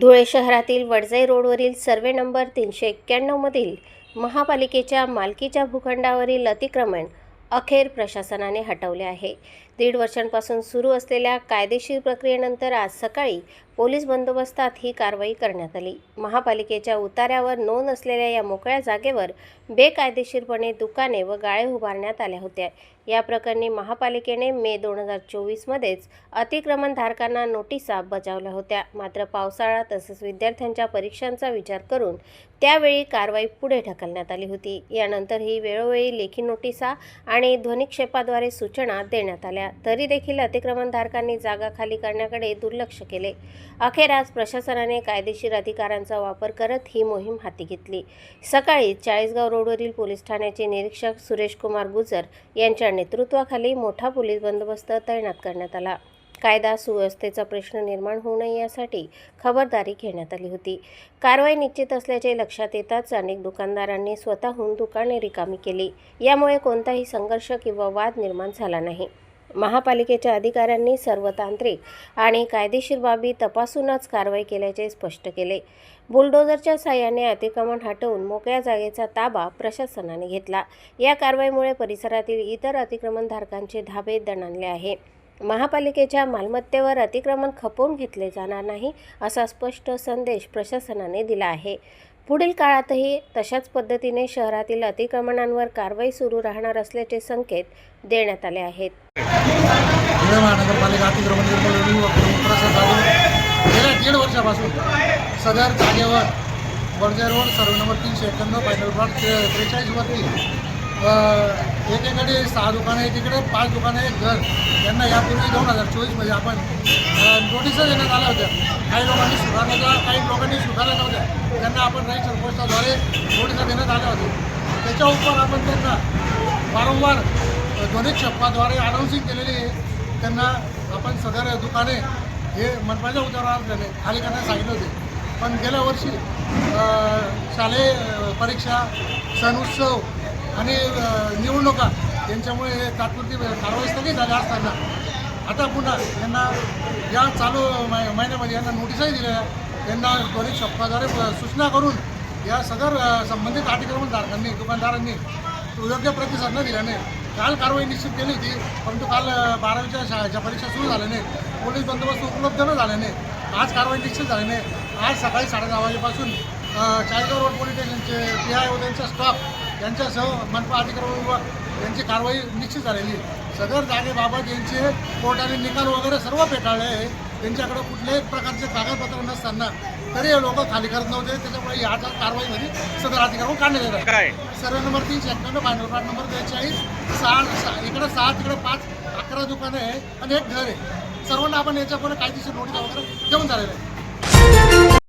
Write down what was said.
धुळे शहरातील वडजे रोडवरील survey number तीनशे एक्क्याण्णवमधील महापालिकेच्या मालकीच्या भूखंडावरील अतिक्रमण अखेर प्रशासनाने हटवले आहे. दीड वर्षांपासून सुरू असलेल्या कायदेशीर प्रक्रियेनंतर आज सकाळी पोलीस बंदोबस्तात ही कारवाई करण्यात आली. महापालिकेच्या उतार्यावर नोंद असलेल्या या मोकळ्या जागेवर बेकायदेशीरपणे दुकाने व गाळे उभारण्यात आल्या होत्या. या प्रकरणी महापालिकेने मे दोन हजार चोवीसमध्येच अतिक्रमणधारकांना नोटिसा बजावल्या होत्या. मात्र पावसाळा तसेच विद्यार्थ्यांच्या परीक्षांचा विचार करून त्यावेळी कारवाई पुढे ढकलण्यात आली होती. यानंतरही वेळोवेळी लेखी नोटिसा आणि ध्वनिक्षेपाद्वारे सूचना देण्यात आल्या. तरी देखील अतिक्रमणधारकांनी जागा खाली करण्याकडे दुर्लक्ष केले. अखेर आज प्रशासनाने कायदेशीर अधिकारांचा वापर करत ही मोहीम हाती घेतली. सकाळी चाळीसगाव रोडवरील पोलीस ठाण्याचे निरीक्षक सुरेश कुमार गुजर यांच्या नेतृत्वाखाली मोठा पोलीस बंदोबस्त तैनात करण्यात आला. कायदा सुव्यवस्थेचा प्रश्न निर्माण होऊ नये यासाठी खबरदारी घेण्यात आली होती. कारवाई निश्चित असल्याचे लक्षात येताच अनेक दुकानदारांनी स्वतःहून दुकाने रिकामी केली. यामुळे कोणताही संघर्ष किंवा वाद निर्माण झाला नाही. महापालिकेच्या अधिकाऱ्यांनी सर्व तांत्रिक आणि कायदेशीर बाबी तपासूनच कारवाई केल्याचे स्पष्ट केले. बुलडोझरच्या साह्याने अतिक्रमण हटवून मोकळ्या जागेचा ताबा प्रशासनाने घेतला. या कारवाईमुळे परिसरातील इतर अतिक्रमणधारकांचे धाबे दणाणले आहे. महापालिकेच्या मालमत्तेवर अतिक्रमण खपवून घेतले जाणार नाही असा स्पष्ट संदेश प्रशासनाने दिला आहे. पुढील काळातही तशाच पद्धतीने शहरातील अतिक्रमणांवर कारवाई सुरू राहणार असल्याचे संकेत देण्यात आले आहेत. धुळे महानगरपालिका अतिक्रमण निर्मूलन व प्रसार चालू गेल्या दीड वर्षापासून सदर जागेवर बर्जे रोड सर्व नंबर तीनशे एक्क्याण्णव फायनल प्लॉट त्रेचाळीसवरती एकीकडे सहा दुकानं आहे तिकडे पाच दुकानं आहेत घर. यांना यापूर्वी दोन हजार चोवीसमध्ये आपण नोटिसा देण्यात आल्या होत्या. काही लोकांनी स्वीकारल्या काही लोकांनी सुधारल्या नव्हत्या. त्यांना आपण राईट सरपोस्टाद्वारे नोटिसा देण्यात आल्या होत्या. त्याच्या उपर आपण त्यांना वारंवार ध्वनी छप्पाद्वारे अनाऊन्सिंग केलेली आहे. त्यांना आपण सदर दुकाने हे मनपाच्या उतारावर असल्याने खाली करण्यास सांगितले होते. पण गेल्या वर्षी शालेय परीक्षा सण उत्सव आणि निवडणुका. यांच्यामुळे हे तात्पुरती कारवाई स्थगित झाल्या असताना. आता पुन्हा यांना या चालू मै- महिन्यामध्ये यांना नोटीसही दिल्या त्यांना त्वरित छप्पाद्वारे सूचना करून या सदर संबंधित अतिक्रमणधारकांनी दुकानदारांनी योग्य प्रतिसाद न दिल्याने काल कारवाई निश्चित केली होती. परंतु काल बारावीच्या शाळेच्या परीक्षा सुरू झाल्याने पोलीस बंदोबस्त उपलब्ध न झाल्याने आज कारवाई निश्चित झाल्याने आज सकाळी साडेदहा वाजेपासून चाळीगाव चाळीसगाव रोड पोलीस स्टेशनचे पी आय ओ त्यांचा स्टॉफ यांच्यासह मनपा विभाग यांची कारवाई निश्चित झालेली आहे. सदर जागेबाबत यांचे कोर्टाने निकाल वगैरे सर्व फेटाळले आहे. त्यांच्याकडे कुठल्याही प्रकारचे कागदपत्र नसताना तरी हे लोक खाली करत नव्हते. त्याच्यामुळे या कारवाईमध्ये सदर अतिक्रमण काढण्यात काय? सर्व नंबर तीनशे एक्क्याण्णव भांडवल प्लॉट नंबर बेचाळीस सहा सहा इकडं सहा तिकडे पाच अकरा दुकानं आहे आणि एक घर आहे. सर्वांना आपण याच्यापुढे कायदेशीर नोटीस वगैरे देऊन झालेलं आहे.